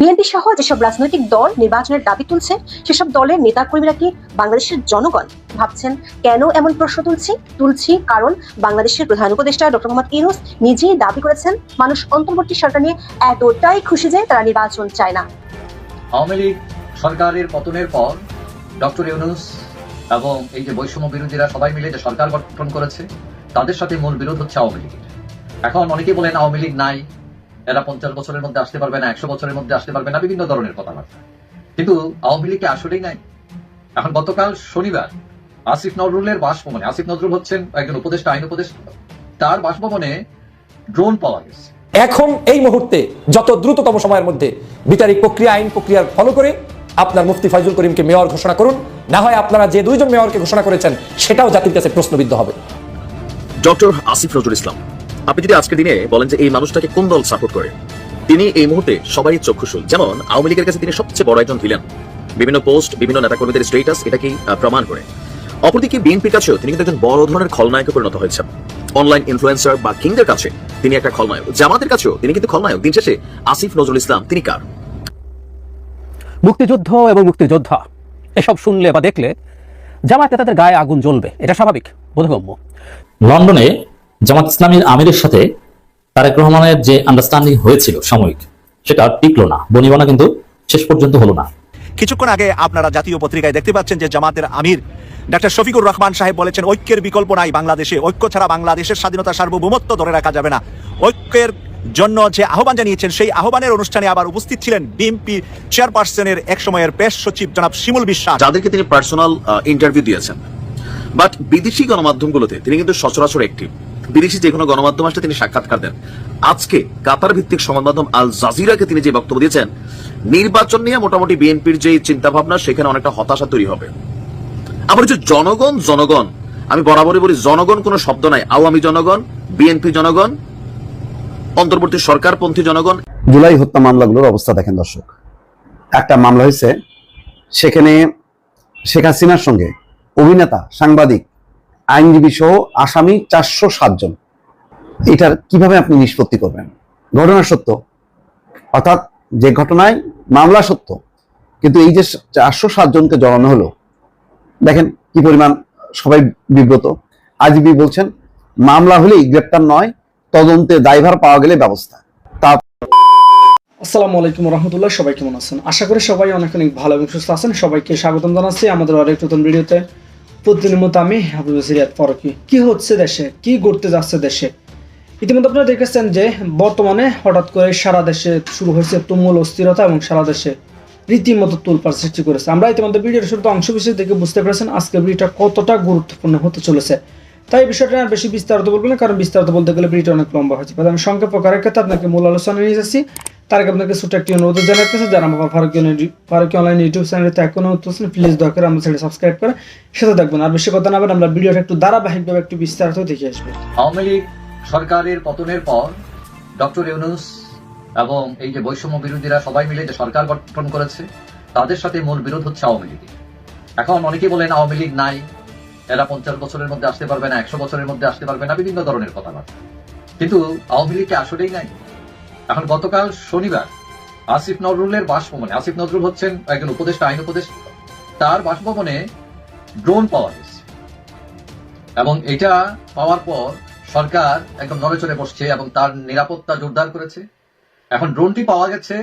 BNP সহ যেসব রাজনৈতিক দল নির্বাচনের দাবি তুলছে, সেসব দলের নেতাকর্মীরা কি বাংলাদেশের জনগণ? ভাবছেন, কেন এমন প্রশ্ন তুলছি? তুলছি কারণ বাংলাদেশের প্রধান উপদেষ্টা ডক্টর মোহাম্মদ ইউনুস নিজেই দাবি করেছেন, মানুষ অন্তর্বর্তী সরকার নিয়ে এতটাই খুশি যে তারা নির্বাচন চায় না। আওয়ামী লীগ সরকারের পতনের পর ডক্টর ইউনুস এবং এই যে বৈষম্য বিরোধীরা সবাই মিলে যে সরকার গঠন করেছে, তাদের সাথে মূল বিরোধ হচ্ছে আওয়ামী লীগের। এখন অনেকেই বলেন আওয়ামী লীগ নাই এরা পঞ্চাশ বছরের মধ্যে আসতে পারবে না একশো বছরের মধ্যে আসতে পারবে না বিভিন্ন ধরনের কথাবার্তা। কিন্তু আওয়ামী লীগকে আসলেই নাই। এখন গতকাল শনিবার আসিফ নজরুলের বাসভবনে আসিফ নজরুল হচ্ছেন একজন উপদেষ্টা আইন উপদেষ্টা তার বাসভবনে ড্রোন পাওয়া গেছে। এখন এই মুহূর্তে যত দ্রুততম সময়ের মধ্যে বিচারিক প্রক্রিয়া আইন প্রক্রিয়ার ফলো করে আপনার মুফতি ফয়জুল করিমকে মেয়র ঘোষণা করুন। না হয় আপনারা যে দুইজন মেয়রকে ঘোষণা করেছেন সেটাও জাতির কাছে প্রশ্নবিদ্ধ হবে। ডক্টর আসিফ নজরুল ইসলাম আপনি যদি আজকের দিনে বলেন যে এই মানুষটাকে কোন দল সাপোর্ট করে তিনি এই মুহূর্তে সবাই চক্ষুশুল। যেমন আওয়ামী লীগের কাছে তিনি সবচেয়ে বড় একজন ভিলেন বিভিন্ন পোস্ট বিভিন্ন নেতাকর্মীদের স্টেটাস এটাকেই প্রমাণ করে। অপরদিকে বিএনপির কাছেও তিনি কিন্তু একজন বড় ধরনের খলনায়কে পরিণত হয়েছেন। অনলাইন ইনফ্লুয়েন্সার বা কিংদের কাছে তিনি একটা খলনায়ক। জামাতের কাছেও তিনি কিন্তু খলনায়ক। দিন শেষে আসিফ নজরুল ইসলাম তিনি কার? মুক্তিযুদ্ধ এবং মুক্তিযোদ্ধা এসব শুনলে বা দেখলে জামাতে তাদের গায়ে আগুন জ্বলবে। এটা স্বাভাবিক বোধগম্য। লন্ডনে জামাত ইসলামীর আমিরের সাথে তারেক রহমানের যে আন্ডারস্ট্যান্ডিং হয়েছিল সাময়িক সেটা টিকলো না বনিবনা কিন্তু শেষ পর্যন্ত হলো না। কিছুক্ষণ আগে আপনারা জাতীয় পত্রিকায় দেখতে পাচ্ছেন যে জামাতের আমির ডাক্তার শফিকুর রহমান সাহেব বলেছেন ঐক্যের বিকল্প নাই বাংলাদেশে ঐক্য ছাড়া বাংলাদেশের স্বাধীনতা সার্বভৌমত্ব ধরে রাখা যাবে না। ঐক্যের জন্য যে আহ্বান জানিয়েছেন সেই আহ্বানের অনুষ্ঠানে আবার উপস্থিত ছিলেন বিএনপি চেয়ারপারসনের এক সময়ের পেশ সচিব জনাব শিমুল বিশ্বাস। যাদেরকে তিনি পার্সোনাল ইন্টারভিউ দিয়েছেন। বাট বিদেশি গণমাধ্যমগুলোতে তিনি কিন্তু সচরাচর একটি বিদেশি যে কোনো গণমাধ্যম আসলে তিনি সাক্ষাৎকার দেন। আজকে কাতার ভিত্তিক সংবাদ মাধ্যম আল জাজিরাকে তিনি যে বক্তব্য দিয়েছেন, নির্বাচন নিয়ে মোটামুটি বিএনপির যে চিন্তা ভাবনা সেখানে অনেকটা হতাশা তৈরি হবে। আবার যে জনগণ জনগণ, আমি বরাবরই বলি, জনগণ কোনো শব্দ নাই। আওয়ামী জনগণ, বিএনপি জনগণ, অন্তর্বর্তী সরকারপন্থী জনগণ। জুলাই হত্যা মামলাগুলোর অবস্থা দেখেন দর্শক। একটা মামলা হয়েছে, সেখানে শেখ হাসিনার সঙ্গে অভিনেতা, সাংবাদিক আইনজীবী সহ আসামি চারশো সাতজন এটার কীভাবে আপনি নিষ্পত্তি করবেন? ঘটনা সত্য। অর্থাৎ যে ঘটনায় মামলা সত্য, কিন্তু এই যে চারশো সাতজনকে জড়ানো হলো, দেখেন কি পরিমাণ সবাই বিব্রত। আইনজীবী বলছেন, মামলা হলেই গ্রেপ্তার নয়, তদন্তে দায়ভার পাওয়া গেলে ব্যবস্থা। তা আসসালামু আলাইকুম রহমতুল্লাহ, সবাই কেমন আছেন? আশা করি সবাই অনেক অনেক ভালো এবং সুস্থ আছেন। সবাইকে স্বাগতম জানাচ্ছি আমাদের আরেক নতুন ভিডিওতে। প্রতিদিনের মতো আমি হাবিব সিরিয়াত ফরকি। কি হচ্ছে দেশে? কি ঘটতে যাচ্ছে দেশে? ইতিমধ্যে আপনারা দেখেছেন যে বর্তমানে হঠাৎ করে সারা দেশে শুরু হয়েছে তুমুল অস্থিরতা এবং সারা দেশে রীতিমতো তুলপার সৃষ্টি করেছে। আমরা ইতিমধ্যে ভিডিওর শুরুতে অংশ বিশেষ দেখে বুঝতে পেরেছেন আজকের ভিডিওটা কতটা গুরুত্বপূর্ণ হতে চলেছে। তাই বিষয়টা আর বেশি বিস্তারিত বলব না, কারণ বিস্তারিত বলতে গেলে ভিডিওটা অনেক লম্বা হয়েছে আমি সংক্ষেপ করার ক্ষেত্রে আপনাকে মূল আলোচনা নিয়ে যাচ্ছি। তার আগে আপনাকে ছোট একটি অনুরোধ জানাতেছে যারা আমার ফারুকি ফারুকি অনলাইন ইউটিউব চ্যানেলতে এখনও হচ্ছেন প্লিজ দয়া করে আমার চ্যানেল সাবস্ক্রাইব করে সাথে দেখবেন আর বেশি কথা না বলে আমরা ভিডিওটা একটু ধারাবাহিকভাবে একটু বিস্তারিত দেখে আসব। আওয়ামী লীগ সরকারের পতনের পর ডক্টর ইউনুস এবং এই যে বৈষম্য বিরোধীরা সবাই মিলে যে সরকার গঠন করেছে, তাদের সাথে মূল বিরোধ হচ্ছে আওয়ামী লীগের। এখন অনেকেই বলেন আওয়ামী লীগ নাই, এরা পঞ্চাশ বছরের মধ্যে আসতে পারবে না, একশো বছরের মধ্যে আসতে পারবে না, বিভিন্ন ধরনের কথাবার্তা। কিন্তু আওয়ামী লীগকে আসলেই নাই? এখন গতকাল শনিবার আসিফ নজরুলের বাসভবনে, আসিফ নজরুল হচ্ছেন একজন উপদেষ্টা, আইন উপদেষ্টা, তার বাসভবনে ড্রোন পাওয়া গেছে। এবং এটা পাওয়ার পর সরকার একদম নড়েচড়ে বসছে এবং তার নিরাপত্তা জোরদার করেছে। এখন ড্রোনটি পাওয়া গেছে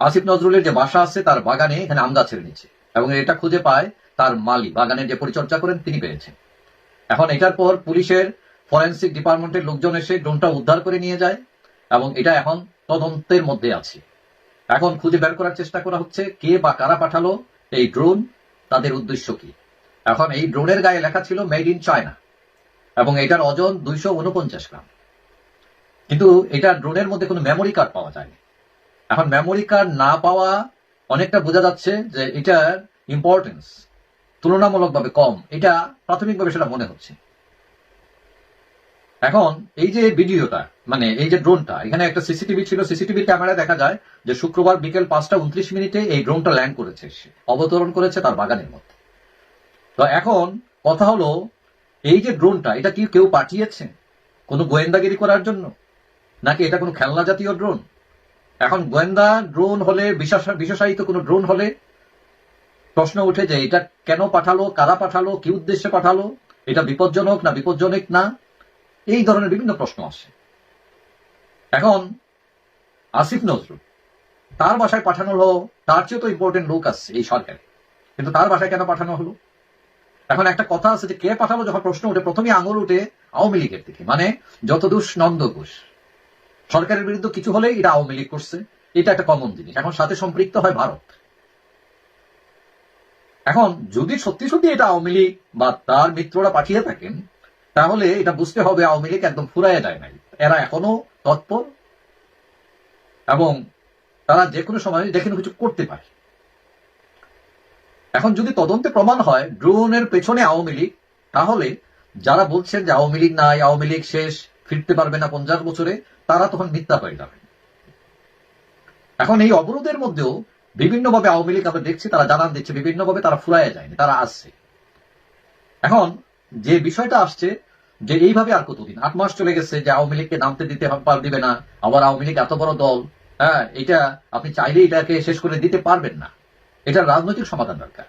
আসিফ নজরুলের যে বাসা আছে তার বাগানে, এখানে আম গাছের নিচে এবং এটা খুঁজে পায় তার মালি বাগানের যে পরিচর্যা করেন তিনি পেয়েছেন। এখন এটার পর পুলিশের ফরেন্সিক ডিপার্টমেন্টের লোকজন এসে ড্রোনটা উদ্ধার করে নিয়ে যায়। এবং এটা এখন তদন্তের মধ্যে আছে। এখন খুঁজে বের করার চেষ্টা করা হচ্ছে কে বা কারা পাঠালো এই ড্রোন, তাদের উদ্দেশ্য কি? এখন এই ড্রোনের গায়ে লেখা ছিল মেড ইন চায়না এবং এটার ওজন দুইশো উনপঞ্চাশ গ্রাম। কিন্তু এটা ড্রোনের মধ্যে কোনো মেমোরি কার্ড পাওয়া যায়নি। এখন মেমোরি কার্ড না পাওয়া অনেকটা বোঝা যাচ্ছে যে এটার ইম্পর্টেন্স তুলনামূলকভাবে কম। এটা প্রাথমিকভাবে সেটা মনে হচ্ছে। এখন এই যে ভিডিওটা মানে এই যে ড্রোনটা এখানে একটা সিসিটিভি ছিল সিসিটিভি ক্যামেরায় দেখা যায় যে শুক্রবার বিকেল পাঁচটা উনত্রিশ মিনিটে এই ড্রোনটা ল্যান্ড করেছে সে, অবতরণ করেছে তার বাগানের মধ্যে। তো এখন কথা হলো, এই যে ড্রোনটা এটা কি কেউ পাঠিয়েছে? কোনো গোয়েন্দাগিরি করার জন্য? নাকি এটা কোনো খেলনা জাতীয় ড্রোন এখন গোয়েন্দা ড্রোন হলে বিশেষ- বিশেষায়িত কোনো ড্রোন হলে প্রশ্ন উঠে যে এটা কেন পাঠালো, কারা পাঠালো, কি উদ্দেশ্যে পাঠালো, এটা বিপজ্জনক না বিপজ্জনক না? এই ধরনের বিভিন্ন প্রশ্ন আসে। এখন আসিফ নজরুল, তার বাসায় পাঠানো হলো, তার চেয়ে তো ইম্পর্টেন্ট লোক আসছে এই সরকারে। কিন্তু তার বাসায় কেন পাঠানো হলো? এখন একটা কথা আছে যে কে পাঠালো যখন প্রশ্ন উঠে, প্রথমেই আঙুল উঠে আওয়ামী লীগের দিকে মানে যত নন্দ ঘোষ। সরকারের বিরুদ্ধে কিছু হলে এটা আওয়ামী লীগ করছে, এটা একটা কমন জিনিস। এখন সাথে সম্পৃক্ত হয় ভারত। এখন যদি সত্যি সত্যি এটা আওয়ামী লীগ বা তার মিত্ররা পাঠিয়ে থাকেন, তাহলে এটা বুঝতে হবে আওয়ামী লীগ একদম ফুরাইয়া যায় নাই। এরা এখনও তৎপর এবং তারা যে কোনো সময় যে কোনো কিছু করতে পারে। এখন যদি তদন্তে প্রমাণ হয় ড্রোনের পেছনে আওয়ামী লীগ, তাহলে যারা বলছেন যে আওয়ামী লীগ নাই, আওয়ামী লীগ শেষ, ফিরতে পারবে না পঞ্চাশ বছরে, তারা তখন মিথ্যা হয়ে যাবে। এখন এই অবরোধের মধ্যেও বিভিন্নভাবে আওয়ামী লীগ আমরা দেখছি, তারা জানান দিচ্ছে, বিভিন্নভাবে তারা ফুরাইয়া যায়নি, তারা আসছে। এখন যে বিষয়টা আসছে যে এইভাবে আর কতদিন? আট মাস চলে গেছে যে আওয়ামী লীগকে নামতে দিতে পার দিবে না, আবার আওয়ামী লীগ এত বড় দল হ্যাঁ এটা আপনি চাইলে এটাকে শেষ করে দিতে পারবেন না। এটা রাজনৈতিক সমাধান দরকার।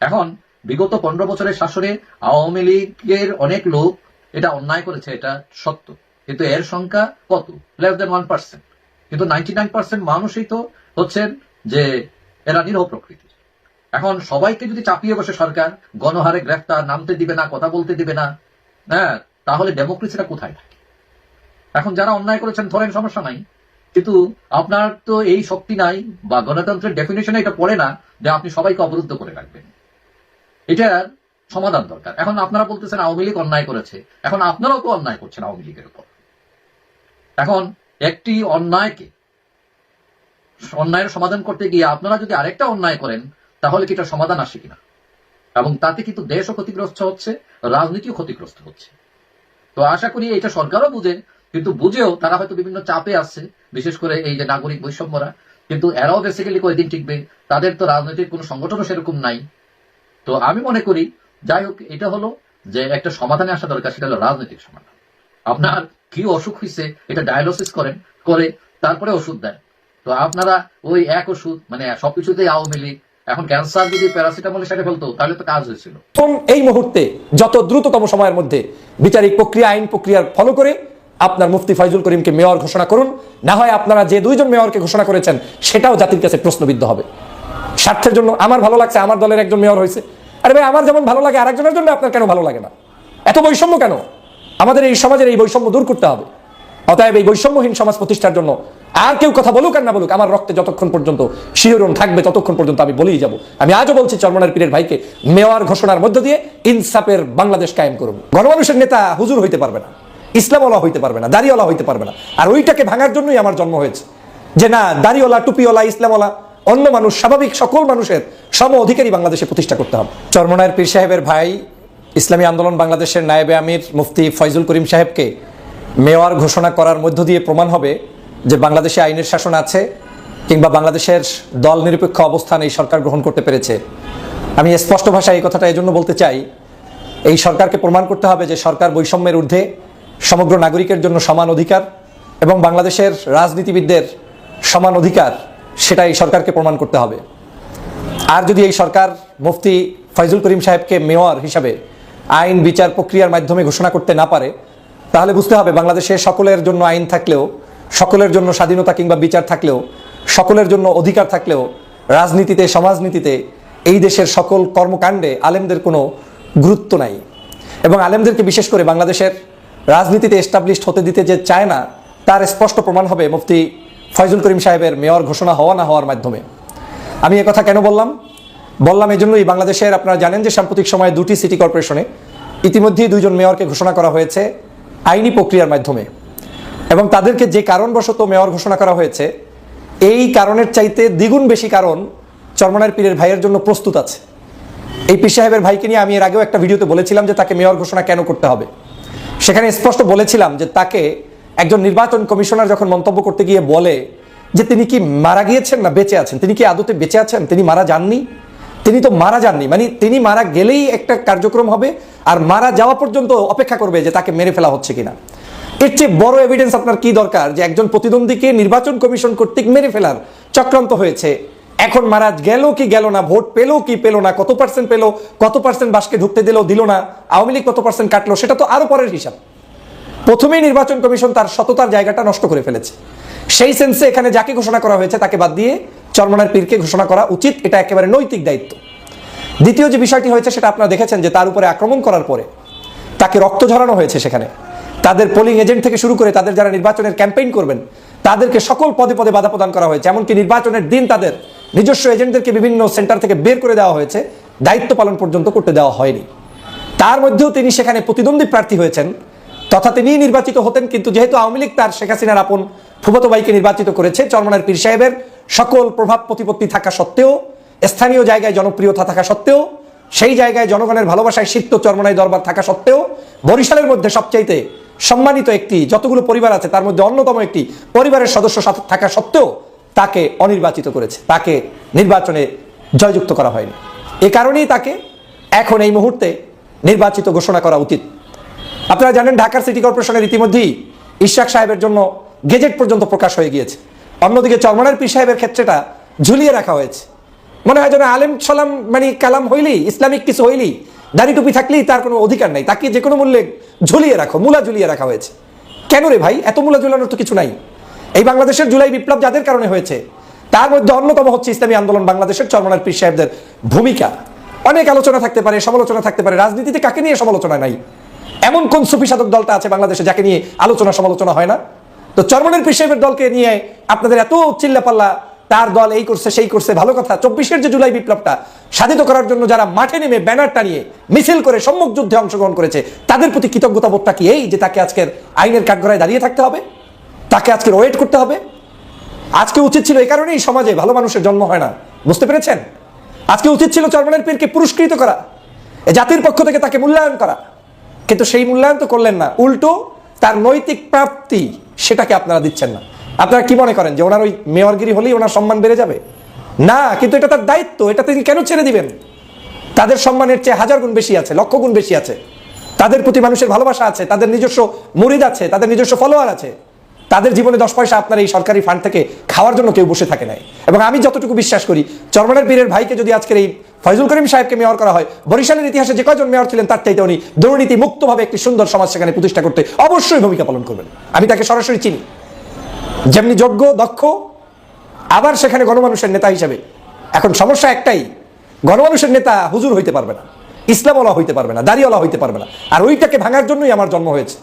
এখন বিগত পনেরো বছরের শাসনে আওয়ামী লীগের অনেক লোক এটা অন্যায় করেছে, এটা সত্য। কিন্তু এর সংখ্যা কত? লেস দেন ওয়ান পার্সেন্ট কিন্তু নাইনটি নাইন পার্সেন্ট মানুষই তো হচ্ছেন যে এরা নিরহ প্রকৃতির। এখন সবাইকে যদি চাপিয়ে বসে সরকার, গণহারে গ্রেফতার, নামতে দিবে না, কথা বলতে দিবে না হ্যাঁ তাহলে ডেমোক্রেসিটা কোথায়? এখন যারা অন্যায় করেছেন, ধরেন সমস্যা নাই। কিন্তু আপনার তো এই শক্তি নাই, বা গণতন্ত্রের ডেফিনেশনে এটা পড়ে না, যে আপনি সবাইকে অবরুদ্ধ করে রাখবেন। এটার সমাধান দরকার। এখন আপনারা বলতেছেন আওয়ামী লীগ অন্যায় করেছে। এখন আপনারাও তো অন্যায় করছেন আওয়ামী লীগের উপর। এখন একটি অন্যায়কে অন্যায়ের সমাধান করতে গিয়ে আপনারা যদি আরেকটা অন্যায় করেন, তাহলে কি এটা সমাধান আসে কিনা? এবং তাতে কিন্তু দেশও ক্ষতিগ্রস্ত হচ্ছে, রাজনীতিও ক্ষতিগ্রস্ত হচ্ছে। তো আশা করি এটা সরকারও বুঝে, কিন্তু বুঝেও তারা হয়তো বিভিন্ন চাপে আসছে বিশেষ করে এই যে নাগরিক বৈষম্যরা। কিন্তু এরাও বেসিক্যালি কয়েকদিন টিকবে, তাদের তো রাজনৈতিক কোনো সংগঠনও সেরকম নাই। তো আমি মনে করি, যাই হোক, এটা হলো যে একটা সমাধানে আসা দরকার, সেটা হলো রাজনৈতিক সমাধান। আপনার কি অসুখ হয়েছে এটা ডায়ালিসিস করেন, করে তারপরে ওষুধ দেন। তো আপনারা ওই এক ওষুধ মানে সবকিছুতেই আওয়ামী লীগ এখন ক্যান্সার যদি প্যারাসিটামল সেটা ফেলতো, তাহলে তো কাজ হয়েছিল। এই মুহূর্তে যত দ্রুততম সময়ের মধ্যে বিচারিক প্রক্রিয়া, আইন প্রক্রিয়ার ফলো করে আপনার মুফতি ফাইজুল করিমকে মেয়র ঘোষণা করুন। না হয় আপনারা যে দুইজন মেয়রকে ঘোষণা করেছেন, সেটাও জাতির কাছে প্রশ্নবিদ্ধ হবে। স্বার্থের জন্য আমার ভালো লাগছে, আমার দলের একজন মেয়র হয়েছে। আরে ভাই, আমার যেমন ভালো লাগে, আরেকজনের জন্য আপনার কেন ভালো লাগে না? এত বৈষম্য কেন? আমাদের এই সমাজের এই বৈষম্য দূর করতে হবে। অতএব এই বৈষম্যহীন সমাজ প্রতিষ্ঠার জন্য আর কেউ কথা বলুক আর না বলুক, আমার রক্তে যতক্ষণ পর্যন্ত শিহরণ থাকবে ততক্ষণ পর্যন্ত আমি বলেই যাব। আমি আজও বলছি চরমনার পীরের ভাইকে, মেয়র ঘোষণার মধ্য দিয়ে ইনসাফের বাংলাদেশ কায়েম করুন। গণমানুষের নেতা হুজুর হইতে পারবে না, ইসলামওয়ালা হইতে পারবে না, দাড়িওয়ালা হইতে পারবে না। আর ওইটাকে ভাঙার জন্যই আমার জন্ম হয়েছে। যে না, দাড়িওয়ালা, টুপিওয়ালা, ইসলামওয়ালা, অন্য মানুষ, স্বাভাবিক সকল মানুষের সম অধিকারী বাংলাদেশে প্রতিষ্ঠা করতে হবে। চরমনায়ের পীর সাহেবের ভাই, ইসলামী আন্দোলন বাংলাদেশের নায়েবে আমির মুফতি ফয়জুল করিম সাহেবকে মেয়র ঘোষণা করার মধ্য দিয়ে প্রমাণ হবে যে বাংলাদেশে আইনের শাসন আছে কিংবা বাংলাদেশের দল নিরপেক্ষ অবস্থান এই সরকার গ্রহণ করতে পেরেছে। আমি স্পষ্ট ভাষায় এই কথাটা এই জন্য বলতে চাই, এই সরকারকে প্রমাণ করতে হবে যে সরকার বৈষম্যের ঊর্ধ্বে সমগ্র নাগরিকের জন্য সমান অধিকার এবং বাংলাদেশের রাজনীতিবিদদের সমান অধিকার, সেটা এই সরকারকে প্রমাণ করতে হবে। আর যদি এই সরকার মুফতি ফয়জুল করিম সাহেবকে মেয়র হিসাবে আইন বিচার প্রক্রিয়ার মাধ্যমে ঘোষণা করতে না পারে, তাহলে বুঝতে হবে বাংলাদেশে সকলের জন্য আইন থাকলেও সকলের জন্য স্বাধীনতা কিংবা বিচার থাকলেও, সকলের জন্য অধিকার থাকলেও, রাজনীতিতে, সমাজনীতিতে এই দেশের সকল কর্মকাণ্ডে আলেমদের কোনো গুরুত্ব নাই। এবং আলেমদেরকে বিশেষ করে বাংলাদেশের রাজনীতিতে এস্টাবলিশড হতে দিতে যে চায় না, তার স্পষ্ট প্রমাণ হবে মুফতি ফয়জুল করিম সাহেবের মেয়র ঘোষণা হওয়া না হওয়ার মাধ্যমে। আমি কথা কেন বললাম? বললাম এই জন্যই বাংলাদেশের আপনারা জানেন যে সাম্প্রতিক সময়ে দুটি সিটি কর্পোরেশনে ইতিমধ্যেই দুইজন মেয়রকে ঘোষণা করা হয়েছে আইনি প্রক্রিয়ার মাধ্যমে। এবং তাদেরকে যে কারণবশত মেয়র ঘোষণা করা হয়েছে, এই কারণের চাইতে দ্বিগুণ বেশি কারণ চরমনার পীরের ভাইয়ের জন্য প্রস্তুত আছে। এই পীর সাহেবের ভাইকে নিয়ে আমি এর আগেও একটা ভিডিওতে বলেছিলাম যে তাকে মেয়র ঘোষণা কেন করতে হবে। সেখানে স্পষ্ট বলেছিলাম যে তাকে একজন নির্বাচন কমিশনার যখন মন্তব্য করতে গিয়ে বলে যে তিনি কি মারা গিয়েছেন না বেঁচে আছেন, তিনি কি আদতে বেঁচে আছেন, তিনি মারা যাননি? তিনি তো মারা যাননি মানে তিনি মারা গেলেই একটা কার্যক্রম হবে, আর মারা যাওয়া পর্যন্ত অপেক্ষা করবে যে তাকে মেরে ফেলা হচ্ছে কিনা। এর চেয়ে বড় এভিডেন্স আপনার কি দরকার যে একজন প্রতিদ্বন্দ্বীকে নির্বাচন কমিশন কর্তৃক মেরে ফেলার চক্রান্ত হয়েছে? এখন মারাজ গেল কি গেল না, ভোট পেল কি পেল না, কত পার্সেন্ট পেল, কত পার্সেন্ট বাসকে ঢুকতে দিল দিল না, আওয়ামী লীগ কত পার্সেন্ট কাটলো, সেটা তো আরও পরের হিসাব। প্রথমেই নির্বাচন কমিশন তার সততার জায়গাটা নষ্ট করে ফেলেছে। সেই সেন্সে এখানে যাকে ঘোষণা করা হয়েছে তাকে বাদ দিয়ে চরমনার পীরকে ঘোষণা করা উচিত, এটা একেবারে নৈতিক দায়িত্ব। দ্বিতীয় যে বিষয়টি হয়েছে সেটা আপনারা দেখেছেন যে তার উপরে আক্রমণ করার পরে তাকে রক্ত ঝরানো হয়েছে সেখানে। তাদের পোলিং এজেন্ট থেকে শুরু করে তাদের যারা নির্বাচনের ক্যাম্পেইন করবেন, তাদেরকে সকল পদে পদে বাধা প্রদান করা হয়েছে। এমনকি নির্বাচনের দিন তাদের নিজস্ব এজেন্টদেরকে বিভিন্ন সেন্টার থেকে বের করে দেওয়া হয়েছে। দায়িত্ব পালন পর্যন্ত করতে দেওয়া হয়নি। তার মধ্যেও তিনি সেখানে প্রতিদ্বন্দ্বী প্রার্থী হয়েছেন। তথা তিনি নির্বাচিত হতেন, কিন্তু যেহেতু আওয়ামী লীগ তার শেখ হাসিনার আপন ফুফতো ভাইকে নির্বাচিত করেছে, চরমনার পীর সাহেবের সকল প্রভাব প্রতিপত্তি থাকা সত্ত্বেও, স্থানীয় জায়গায় জনপ্রিয়তা থাকা সত্ত্বেও সেই জায়গায় জনগণের ভালোবাসায় সিক্ত চরমনাই দরবার থাকা সত্ত্বেও বরিশালের মধ্যে সবচাইতে সম্মানিত একটি যতগুলো পরিবার আছে, তার মধ্যে অন্যতম একটি পরিবারের সদস্য থাকা সত্ত্বেও তাকে অনির্বাচিত করেছে। তাকে নির্বাচনে জয়যুক্ত করা হয়নি। এ কারণেই তাকে এখন এই মুহূর্তে নির্বাচিত ঘোষণা করা উচিত। আপনারা জানেন ঢাকার সিটি কর্পোরেশনের ইতিমধ্যেই ইশাক সাহেবের জন্য গেজেট পর্যন্ত প্রকাশ হয়ে গিয়েছে। অন্যদিকে চরমনার পীর সাহেবের ক্ষেত্রেটা ঝুলিয়ে রাখা হয়েছে। মনে হয় যেন আলেম সালাম মানে কালাম হইলি ইসলামিক কিছু হইলি দাড়ি টুপি থাকলেই তার কোনো অধিকার নাই। তাকে যে কোনো মূল্যে ঝুলিয়ে রাখো, মূলা ঝুলিয়ে রাখা হয়েছে। কেন রে ভাই? এত মূলা ঝুলানোর তো কিছু নাই। এই বাংলাদেশের জুলাই বিপ্লব যাদের কারণে হয়েছে, তার মধ্যে অন্যতম হচ্ছে ইসলামী আন্দোলন বাংলাদেশের চরমনার পীর সাহেবদের ভূমিকা। অনেক আলোচনা থাকতে পারে, সমালোচনা থাকতে পারে, রাজনীতিতে কাকে নিয়ে সমালোচনা নাই? এমন কোন সুফি সাধক দলটা আছে বাংলাদেশে যাকে নিয়ে আলোচনা সমালোচনা হয় না? তো চরমনের পীর সাহেবের দলকে নিয়ে আপনাদের এত চিল্লাপাল্লা তার দল এই করছে, সেই করছে, ভালো কথা। চব্বিশের যে জুলাই বিপ্লবটা স্বাধিত করার জন্য যারা মাঠে নেমে ব্যানার টানিয়ে মিছিল করে সম্মুখ যুদ্ধে অংশগ্রহণ করেছে, তাদের প্রতি কৃতজ্ঞতা বোধটা কি এই, যে তাকে আজকের আইনের কাঠগড়ায় দাঁড়িয়ে থাকতে হবে? তাকে আজকে ওয়েট করতে হবে? আজকে উচিত ছিল এই কারণেই সমাজে ভালো মানুষের জন্ম হয় না। বুঝতে পেরেছেন? আজকে উচিত ছিল চরমনের পীরকে পুরস্কৃত করা জাতির পক্ষ থেকে তাকে মূল্যায়ন করা। কিন্তু সেই মূল্যায়ন তো করলেন না। উল্টো তার নৈতিক প্রাপ্তি সেটাকে আপনারা দিচ্ছেন না। আপনারা কি মনে করেন যে ওনার ওই মেয়রগিরি হলেই ওনার সম্মান বেড়ে যাবে? না, কিন্তু এটা তার দায়িত্ব, এটা তিনি কেন ছেড়ে দিবেন? তাদের সম্মানের চেয়ে হাজার গুণ বেশি আছে, লক্ষ গুণ বেশি আছে। তাদের প্রতি মানুষের ভালোবাসা আছে, তাদের নিজস্ব মুরিদ আছে, তাদের নিজস্ব ফলোয়ার আছে। তাদের জীবনে দশ পয়সা আপনার এই সরকারি ফান্ড থেকে খাওয়ার জন্য কেউ বসে থাকে নাই। এবং আমি যতটুকু বিশ্বাস করি, চরমনের পীরের ভাইকে যদি আজকের এই ফয়জুল করিম সাহেবকে মেয়র করা হয়, বরিশালের ইতিহাসে যে কয়জন মেয়র ছিলেন তার চাইতে উনি দুর্নীতি মুক্তভাবে একটি সুন্দর সমাজ সেখানে প্রতিষ্ঠা করতে অবশ্যই ভূমিকা পালন করবেন। আমি তাকে সরাসরি চিনি। যেমনি যোগ্য, দক্ষ, আবার সেখানে গণমানুষের নেতা হিসেবে। এখন সমস্যা একটাই, গণমানুষের নেতা হুজুর হইতে পারবে না, ইসলামওয়ালা হইতে পারবে না, দাড়িওয়ালা হইতে পারবে না। আর ওইটাকে ভাঙার জন্যই আমার জন্ম হয়েছে।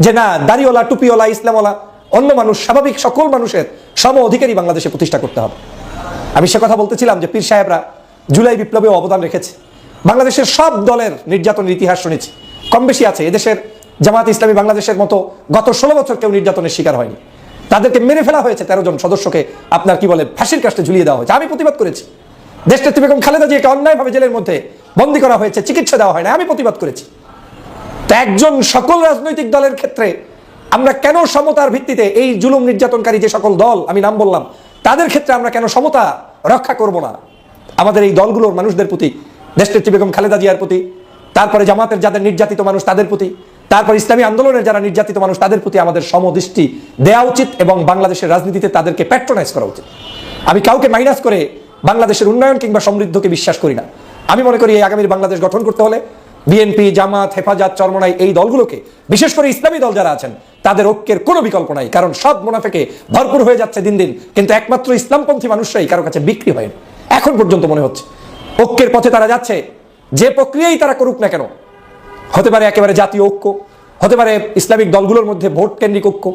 যে না, দাড়িওয়ালা, টুপিওয়ালা, ইসলামওয়ালা, অন্য মানুষ, স্বাভাবিক সকল মানুষের সম অধিকারী বাংলাদেশে প্রতিষ্ঠা করতে হবে। আমি সে কথা বলতেছিলাম যে পীর সাহেবরা জুলাই বিপ্লবে অবদান রেখেছে। বাংলাদেশের সব দলের নির্যাতনের ইতিহাস শুনেছি। কম বেশি আছে, এদেশের জামাত ইসলামী বাংলাদেশের মতো গত ষোলো বছর কেউ নির্যাতনের শিকার হয়নি। তাদেরকে মেরে ফেলা হয়েছে তেরো জন সদস্যকে। আপনার কি বলে ফাঁসির কাছে ঝুলিয়ে দেওয়া হয়েছে। আমি প্রতিবাদ করেছি। দেশনেত্রী বেগম খালেদা জিয়াকে অন্যায়ভাবে জেলের মধ্যে বন্দী করা হয়েছে, চিকিৎসা দেওয়া হয় না আমি প্রতিবাদ করেছি। তো একজন সকল রাজনৈতিক দলের ক্ষেত্রে আমরা কেন সমতার ভিত্তিতে এই জুলুম নির্যাতনকারী যে সকল দল, আমি নাম বললাম, তাদের ক্ষেত্রে আমরা কেন সমতা রক্ষা করব না? আমাদের এই দলগুলোর মানুষদের প্রতি দেশনেত্রী বেগম খালেদা জিয়ার প্রতি, তারপরে জামাতের যাদের নির্যাতিত মানুষ তাদের প্রতি তারপর ইসলামী আন্দোলনের যারা নির্যাতিত মানুষ, তাদের প্রতি আমাদের সমদৃষ্টি দেওয়া উচিত এবং বাংলাদেশের রাজনীতিতে তাদেরকে প্যাট্রোনাইজ করা উচিত। আমি কাউকে মাইনাস করে বাংলাদেশের উন্নয়ন কিংবা সমৃদ্ধকে বিশ্বাস করি না। আমি মনে করি এই আগামীর বাংলাদেশ গঠন করতে হলে বিএনপি, জামাত, হেফাজত, চরমনাই এই দলগুলোকে, বিশেষ করে ইসলামী দল যারা আছেন, তাদের ঐক্যের কোনো বিকল্প নাই, কারণ সব মুনাফেকে ভরপুর হয়ে যাচ্ছে দিন দিন, কিন্তু একমাত্র ইসলামপন্থী মানুষরাই কারও কাছে বিক্রি হয়নি এখন পর্যন্ত মনে হচ্ছে, ঐক্যের পথে তারা যাচ্ছে, যে প্রক্রিয়াই তারা করুক না কেন হতে পারে একেবারে জাতীয় ঐক্য, হতে পারে ইসলামিক দলগুলোর মধ্যে ভোট কেন্দ্রিক ঐক্য।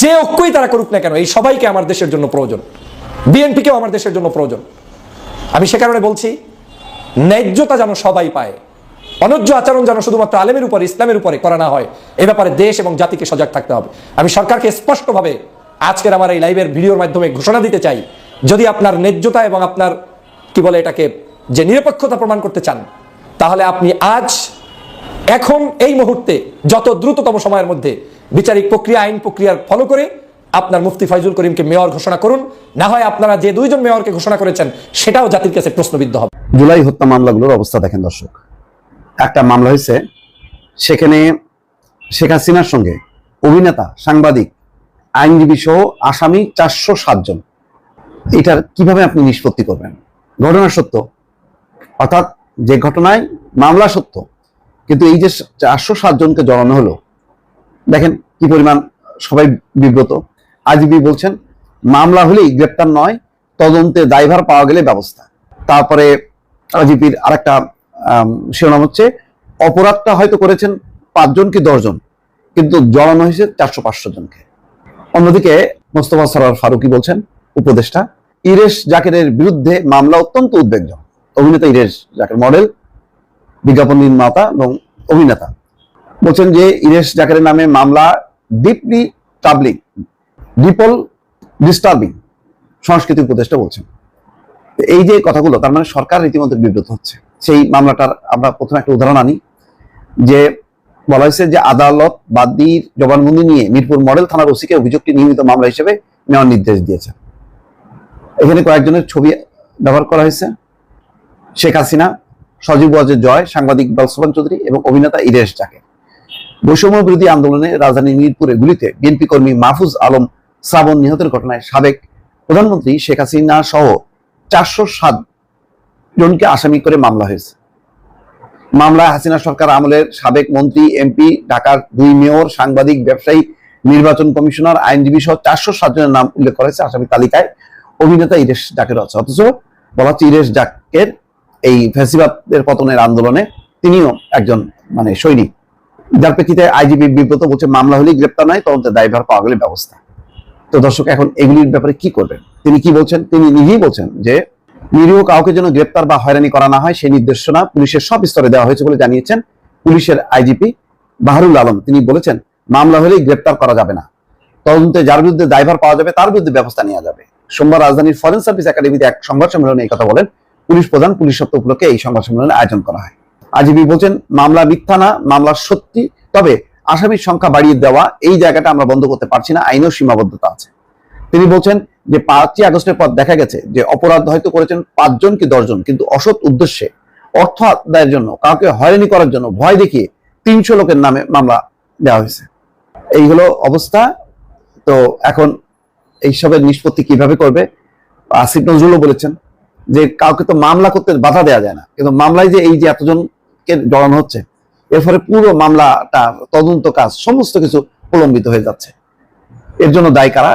যে ঐক্যই তারা করুক না কেন, এই সবাইকে আমার দেশের জন্য প্রয়োজন। বিএনপিকেও আমার দেশের জন্য প্রয়োজন। আমি সে কারণে বলছি, ন্যায্যতা যেন সবাই পায়। অনৈজ্য আচরণ যেন শুধুমাত্র আলেমের উপরে, ইসলামের উপরে করা না হয়, এ ব্যাপারে দেশ এবং জাতিকে সজাগ থাকতে হবে। আমি সরকারকে স্পষ্টভাবে আজকের আমার এই লাইভের ভিডিওর মাধ্যমে ঘোষণা দিতে চাই, যদি আপনার ন্যায্যতা এবং আপনার, কি বলে এটাকে, যে নিরপেক্ষতা প্রমাণ করতে চান, তাহলে আপনি আজ এখন এই মুহূর্তে যত দ্রুততম সময়ের মধ্যে বিচারিক প্রক্রিয়া, আইন প্রক্রিয়ার ফলো করে আপনার মুফতি ফাইজুল করিমকে মেয়র ঘোষণা করুন। না হয় আপনারা যে দুইজন মেয়রকে ঘোষণা করেছেন, সেটাও জাতির কাছে প্রশ্নবিদ্ধ হবে। জুলাই হত্যা মামলাগুলোর অবস্থা দেখেন দর্শক। একটা মামলা হয়েছে, সেখানে শেখ হাসিনার সঙ্গে অভিনেতা, সাংবাদিক, আইনজীবী সহ আসামি চারশো সাতজন এটার কীভাবে আপনি নিষ্পত্তি করবেন? ঘটনা সত্য। অর্থাৎ যে ঘটনায় মামলা সত্য কিন্তু এই যে চারশো সাতজনকে জড়ানো হলো, দেখেন কি পরিমাণ সবাই বিব্রত। আইজিবি বলছেন, মামলা হলেই গ্রেপ্তার নয়, তদন্তে দায়ভার পাওয়া গেলে ব্যবস্থা। তারপরে আইজিপির আরেকটা শিরোনাম হচ্ছে, অপরাধটা হয়তো করেছেন পাঁচজন কি দশজন, কিন্তু জড়ানো হয়েছে চারশো পাঁচশো জনকে। অন্যদিকে মোস্তফা সরার ফারুকি বলছেন, উপদেষ্টা, ইরেশ জাকেরের বিরুদ্ধে মামলা অত্যন্ত উদ্বেগজনক। অভিনেতা ইরেশ জাকের মডেল বিজ্ঞাপন নির্মাতা এবং অভিনেতা। বলছেন যে, ইরেশ জাকেরের নামে মামলা ডিপলি ট্রাবলিং ডিপল ডিস্টার্বিং, সংস্কৃতি উপদেষ্টা বলছেন। এই যে কথাগুলো, তার মানে সরকার রীতিমতো বিব্রত হচ্ছে। সেই মামলাটার আমরা প্রথমে একটা উদাহরণ আনি, যে বলা হয়েছে যে আদালত বাদীর জবানবন্দি নিয়ে মিরপুর মডেল থানার ওসিকে অভিযোগটি নিয়মিত মামলা হিসেবে নেওয়ার নির্দেশ দিয়েছে। এখানে কয়েকজনের ছবি ব্যবহার করা হয়েছে, শেখ হাসিনা সজীব ওয়াজের জয়, সাংবাদিক ইকবাল চৌধুরী এবং অভিনেতা ইরেশ জাকে। বৈষম্য বিরোধী আন্দোলনে রাজধানীর মিরপুরে গুলিতে বিএনপি কর্মী মাহফুজ আলম শ্রাবণ নিহতের ঘটনায় সাবেক প্রধানমন্ত্রী শেখ হাসিনা সহ চারশো সাত জনকে আসামি করে মামলা হয়েছে। মামলায় হাসিনা সরকার আমলের সাবেক মন্ত্রী এমপি ঢাকার দুই মেয়র, সাংবাদিক, ব্যবসায়ী, নির্বাচন কমিশনার, আইনজীবী সহ চারশো সাত জনের নাম উল্লেখ করেছে আসামি তালিকায়। অভিনেতা ইরেশ ডাকের আছে অথচ বলা হচ্ছে ইরেশ জাকের এই ফ্যাসিবাদের পতনের আন্দোলনে তিনিও একজন মানে সৈনিক। যার প্রেক্ষিতে আইজিবি বিব্রত বলছে, মামলা হলেই গ্রেপ্তার নয়, তদন্তে দায়ভার পাওয়া গেলে ব্যবস্থা। তো দর্শক, এখন এগুলির ব্যাপারে কি করবেন? তিনি কি বলছেন? তিনি নিজেই বলছেন যে, নিরীহ কাউকে যেন গ্রেপ্তার বা হয়রানি করা না হয়, সেই নির্দেশনা পুলিশের সব স্তরে দেওয়া হয়েছে বলে জানিয়েছেন পুলিশের আইজিপি বাহারুল আলম। তিনি বলেছেন, মামলা হলেই গ্রেপ্তার করা যাবে না। তদন্তে যার বিরুদ্ধে দায়ভার পাওয়া যাবে, তার বিরুদ্ধে ব্যবস্থা নেওয়া যাবে। সোমবার রাজধানীর ফরেন সার্ভিস একাডেমিতে এক সংবাদ সম্মেলনে এই কথা বলেন পুলিশ প্রধান, পুলিশ সপ্তাহ উপলক্ষে এই সংবাদ সম্মেলনের আয়োজন করা হয়। আজিবি বলছেন, মামলা মিথ্যা না, মামলা সত্যি, তবে আসামির সংখ্যা বাড়িয়ে দেওয়া এই জায়গাটা আমরা বন্ধ করতে পারছি না, আইনেও সীমাবদ্ধতা আছে। তিনি বলছেন যে, পাঁচই আগস্টের পর দেখা গেছে যে, অপরাধ হয়তো করেছেন পাঁচজন কি দশজন, কিন্তু অসৎ উদ্দেশ্যে অর্থ আদায়ের জন্য, কাউকে হয়রানি করার জন্য ভয় দেখিয়ে তিনশো লোকের নামে মামলা দেওয়া হয়েছে। এই হলো অবস্থা। তো এখন এইসবের নিষ্পত্তি কীভাবে করবে? আসিফ নজরুলও বলেছেন যে কাউকে তো মামলা করতে বাধা দেওয়া যায় না। কিন্তু মামলায় যে এই যে এতজনকে জড়ানো হচ্ছে, এর ফলে পুরো মামলাটা তদন্ত কাজ সমস্ত কিছু প্রলম্বিত হয়ে যাচ্ছে। এর জন্য দায়ী কারা?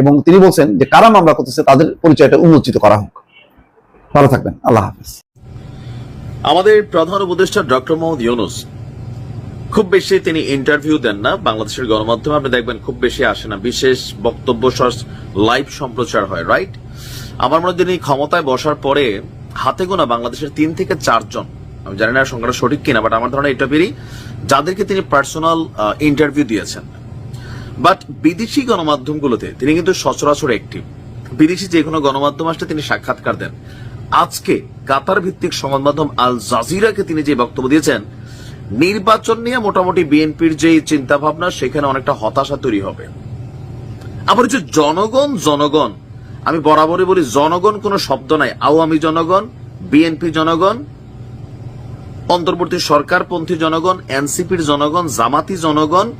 এবং তিনি বলছেন যে কারা মামলা করতেছে তাদের পরিচয়টা উন্মোচিত করা হোক। ভালো থাকবেন। আল্লাহ হাফিজ। আমাদের প্রধান উপদেষ্টা ডক্টর মোহাম্মদ ইউনুস, খুব বেশি তিনি ইন্টারভিউ দেন না, বাংলাদেশের গণমাধ্যমে। আপনি দেখবেন খুব বেশি আসে না। বিশেষ বক্তব্য লাইভ সম্প্রচার হয় রাইট আমার মনে হয় ক্ষমতায় বসার পরে হাতে গোনা বাংলাদেশের তিন থেকে চারজন, আমি জানি না সংখ্যাটা সঠিক কিনা বাট আমার ধারণা এটা বেরি যাদেরকে তিনি পার্সোনাল ইন্টারভিউ দিয়েছেন। বাট বিদেশি গণমাধ্যমগুলোতে তিনি কিন্তু সচরাচর একটিভ বিদেশি যে কোনো গণমাধ্যম আসলে তিনি সাক্ষাৎকার দেন। আজকে কাতার ভিত্তিক সংবাদ মাধ্যম আল জাজিরাকে তিনি যে বক্তব্য দিয়েছেন, নির্বাচন নিয়ে মোটামুটি বিএনপির যে চিন্তা ভাবনা সেখানে অনেকটা হতাশা তৈরি হবে। আবার হচ্ছে জনগণ জনগণ আমি বরাবরই বলি, জনগণ কোনো শব্দ নাই। আওয়ামী জনগণ, বিএনপি জনগণ, অন্তর্বর্তী সরকারপন্থী জনগণ, এনসিপির জনগণ, জামাতি জনগণ,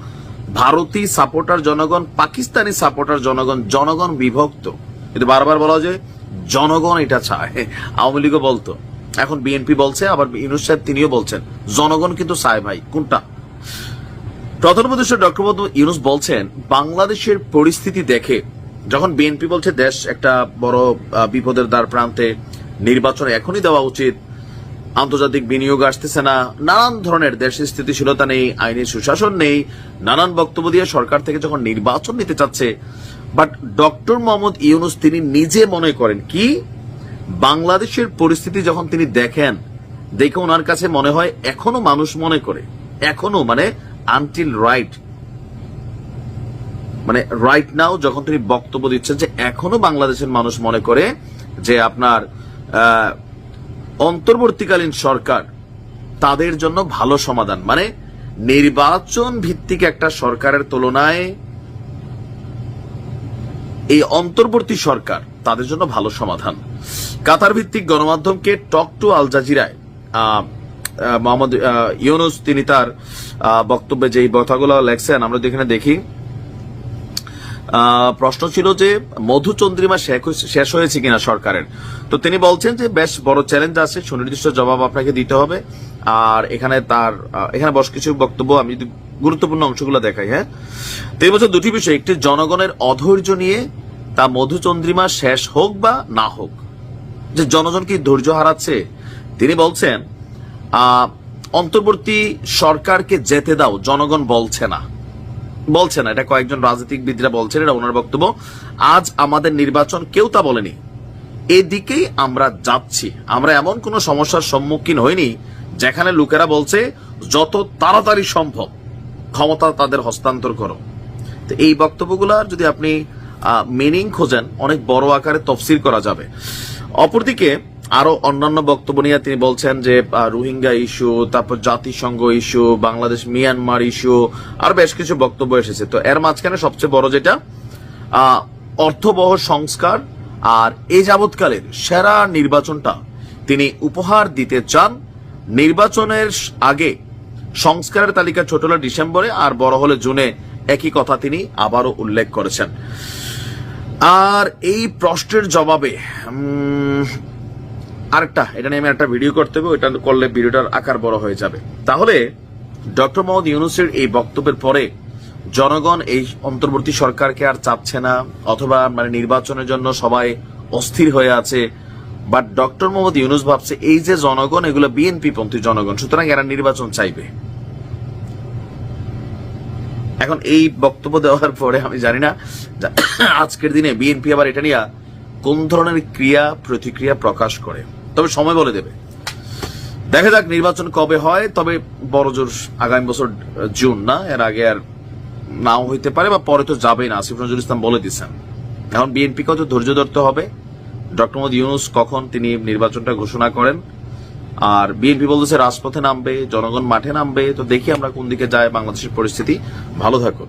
ভারতী সাপোর্টার জনগণ, পাকিস্তানি সাপোর্টার জনগণ জনগণ বিভক্ত। কিন্তু বারবার বলা যে, জনগণ এটা চায়। আওয়ামী লীগও বলতো। এখন বিএনপি বলছে, আবার ইউনুস সাহেব তিনিও বলছেন। জনগণ কিন্তু চায় ভাই, কোনটা? প্রধান উপদেষ্টা ডক্টর ইউনুস বলছেন, বাংলাদেশের পরিস্থিতি দেখে যখন বিএনপি বলছে দেশ একটা বড় বিপদের দ্বার প্রান্তে, নির্বাচন এখনই দেওয়া উচিত, আন্তর্জাতিক বিনিয়োগ আসতেছে না, নানান ধরনের দেশের স্থিতিশীলতা নেই আইনের সুশাসন নেই, নানান বক্তব্য দিয়ে সরকার থেকে যখন নির্বাচন নিতে চাচ্ছে বাট ডক্টর মোহাম্মদ ইউনুস তিনি নিজে মনে করেন, কি? বাংলাদেশের পরিস্থিতি যখন তিনি দেখেন, দেখে ওনার কাছে মনে হয় এখনও মানুষ মনে করে, এখনও মানে আনটিল রাইট মানে রাইট নাও যখন তিনি বক্তব্য দিচ্ছেন যে এখনও বাংলাদেশের মানুষ মনে করে যে আপনার অন্তর্বর্তীকালীন সরকার তাদের জন্য ভালো সমাধান। মানে নির্বাচন ভিত্তিক একটা সরকারের তুলনায় এই অন্তর্বর্তী সরকার তাদের জন্য ভালো সমাধান। কাতার ভিত্তিক গণমাধ্যমকে টক টু আল জাজিরায় মোহাম্মদ ইউনুস, তিনি তার বক্তব্যে যে কথাগুলো লেখছেন, আমরা যদি এখানে দেখি প্রশ্ন ছিল যে মধুচন্দ্রিমা শেষ হয়েছে- কিনা সরকারের। তো তিনি বলছেন যে বেশ বড় চ্যালেঞ্জ আছে, সুনির্দিষ্ট জবাব আপনাকে দিতে হবে। আর এখানে তার এখানে বেশ কিছু বক্তব্য, আমি যদি গুরুত্বপূর্ণ অংশগুলো দেখাই হ্যাঁ? তিনি বলছেন দুটি বিষয়, একটি জনগণের অধৈর্য নিয়ে তা মধুচন্দ্রিমা শেষ হোক বা না হোক, যে জনগণ কি ধৈর্য হারাচ্ছে? তিনি বলছেন অন্তর্বর্তী সরকারকে যেতে দাও, জনগণ বলছে না। বলছে না, এটা কয়েকজন রাজনীতিবিদরা বলছেন, এটা ওনার বক্তব্য। আজ আমাদের নির্বাচন কেউ তা বলেনি। এদিকেই আমরা যাচ্ছি। আমরা এমন কোন সমস্যার সম্মুখীন হইনি, যেখানে লোকেরা বলছে, যত তাড়াতাড়ি সম্ভব, ক্ষমতা তাদের হস্তান্তর করো। তো এই বক্তব্যগুলার যদি আপনি মিনিং খোঁজেন, অনেক বড় আকারে তফসিল করা যাবে। অপরদিকে আরও অন্যান্য বক্তব্য নিয়ে তিনি বলছেন যে রোহিঙ্গা ইস্যু, তারপর জাতিসংঘ ইস্যু, বাংলাদেশ মিয়ানমার ইস্যু, আর বেশ কিছু বক্তব্য এসেছে। তো এর মাঝখানে সবচেয়ে বড় যেটা অর্থবহ সংস্কার আর এই যাবৎকালের সেরা নির্বাচনটা তিনি উপহার দিতে চান। নির্বাচনের আগে সংস্কারের তালিকা ছোট হলে ডিসেম্বরে আর বড় হলে জুনে একই কথা তিনি আবারও উল্লেখ করেছেন। আর এই প্রশ্নের জবাবে আরেকটা, এটা নিয়ে আমি একটা ভিডিও করতে হবে, ওইটা করলে ভিডিওটার আকার বড় হয়ে যাবে। তাহলে, ডক্টর মোহাম্মদ ইউনুসের এই বক্তব্যের পরে জনগণ এই অন্তর্বর্তী সরকারকে আর চাপছে না, অথবা মানে নির্বাচনের জন্য সবাই অস্থির হয়ে আছে। বাট ডক্টর মোহাম্মদ ইউনুস ভাবছে, এই যে জনগণ, এগুলো বিএনপি পন্থী জনগণ, সুতরাং এরা নির্বাচন চাইবে। এখন এই বক্তব্য দেওয়ার পরে আমি জানি না, আজকের দিনে বিএনপি আবার এটা নিয়ে কোন ধরনের ক্রিয়া প্রতিক্রিয়া প্রকাশ করে? তবে সময় বলে দেবে। দেখা যাক নির্বাচন কবে হয়, তবে বড় জোর আগামী বছর জুন না, এর আগে আর নাও হইতে পারে বা পরে তো যাবেই না, আসিফ নজরুল ইসলাম বলে দিচ্ছেন এখন বিএনপি কত ধৈর্য ধরতে হবে? ডক্টর মোহাম্মদ ইউনুস কখন তিনি নির্বাচনটা ঘোষণা করেন? আর বিএনপি বলতেছে রাজপথে নামবে, জনগণ মাঠে নামবে, তো দেখি আমরা কোন দিকে যায়, বাংলাদেশের পরিস্থিতি ভালো থাকুন।